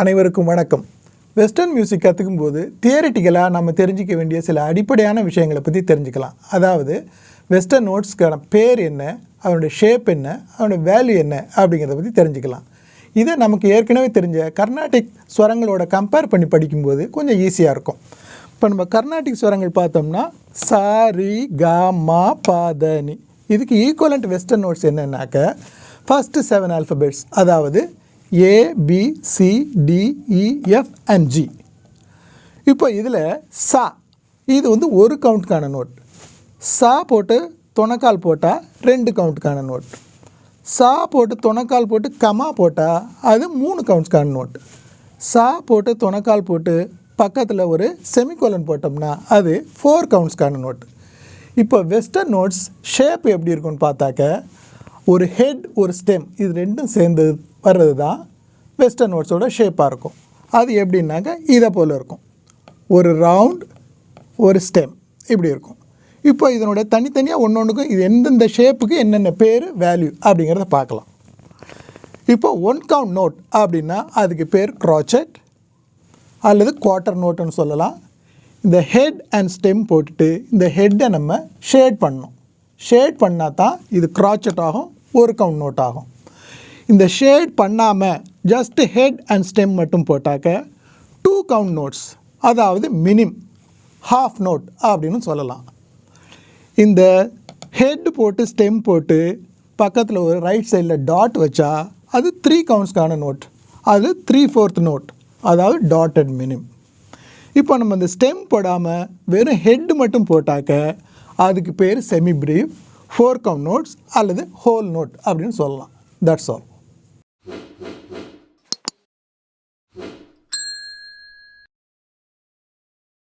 அனைவருக்கும் வணக்கம். Western music கற்றுக்கும் போது தியரிட்டிக்கலாக நம்ம தெரிஞ்சிக்க வேண்டிய சில அடிப்படையான விஷயங்களை பற்றி தெரிஞ்சுக்கலாம். அதாவது வெஸ்டர்ன் நோட்ஸ்க்கான பேர் என்ன அதனுடைய ஷேப் என்ன அதனுடைய வேல்யூ என்ன அப்படிங்கிறத பற்றி தெரிஞ்சுக்கலாம். இதை நமக்கு ஏற்கனவே தெரிஞ்ச கர்நாடிக் ஸ்வரங்களோட கம்பேர் பண்ணி படிக்கும்போது கொஞ்சம் ஈஸியாக இருக்கும். இப்போ நம்ம கர்நாடிக் ஸ்வரங்கள் பார்த்தோம்னா சாரி கா மா பா இதுக்கு ஈக்குவலண்ட் வெஸ்டர்ன் நோட்ஸ் என்னன்னாக்க ஃபஸ்ட்டு செவன் ஆல்ஃபபெட்ஸ் அதாவது A B C D and G இப்போ இதில் சா இது வந்து ஒரு கவுண்ட்கான நோட் சா போட்டு துணக்கால் போட்டால் ரெண்டு கவுண்ட்டுக்கான நோட் சா போட்டு துணக்கால் போட்டு கமா போட்டால் அது மூணு கவுண்ட்ஸ்க்கான நோட் சா போட்டு துணக்கால் போட்டு பக்கத்தில் ஒரு செமிகோலன் போட்டோம்னா அது ஃபோர் கவுண்ட்ஸ்க்கான நோட் இப்போ வெஸ்டர்ன் நோட்ஸ் ஷேப் எப்படி இருக்கும்னு பார்த்தாக்க ஒரு ஹெட் ஒரு ஸ்டெம் இது ரெண்டும் சேர்ந்து வர்றது தான் வெஸ்டர்ன் நோட்ஸோட ஷேப்பாக இருக்கும். அது எப்படின்னாக்க இதை போல் இருக்கும். ஒரு ரவுண்ட் ஒரு ஸ்டெம் இப்படி இருக்கும். இப்போ இதனுடைய தனித்தனியாக ஒன்று ஒன்றுக்கும் இது எந்தெந்த ஷேப்புக்கு என்னென்ன பேர் வேல்யூ அப்படிங்கிறத பார்க்கலாம். இப்போ ஒன் கவுண்ட் நோட் அப்படின்னா அதுக்கு பேர் க்ராச்சட் அல்லது குவார்ட்டர் நோட்டுன்னு சொல்லலாம். இந்த ஹெட் அண்ட் ஸ்டெம் போட்டுட்டு இந்த ஹெட்டை நம்ம ஷேட் பண்ணணும். ஷேட் பண்ணால் தான் இது க்ராச்சட் ஆகும் ஒரு கவுண்ட் நோட் ஆகும். இந்த ஷேட் பண்ணாமல் ஜஸ்ட் ஹெட் அண்ட் ஸ்டெம் மட்டும் போட்டாக்க டூ கவுண்ட் நோட்ஸ் அதாவது மினிம் ஹாஃப் நோட் அப்படின்னு சொல்லலாம். இந்த ஹெட் போட்டு ஸ்டெம் போட்டு பக்கத்தில் ஒரு ரைட் சைடில் டாட் வச்சா அது த்ரீ கவுண்ட்ஸ்க்கான நோட் அது த்ரீ ஃபோர்த் நோட் அதாவது டாட்டட் மினிம் இப்போ நம்ம இந்த ஸ்டெம் போடாமல் வெறும் ஹெட் மட்டும் போட்டாக்க அதுக்கு பேர் semi breve four count notes அல்லது ஹோல் நோட் அப்படின்னு சொல்லலாம். That's all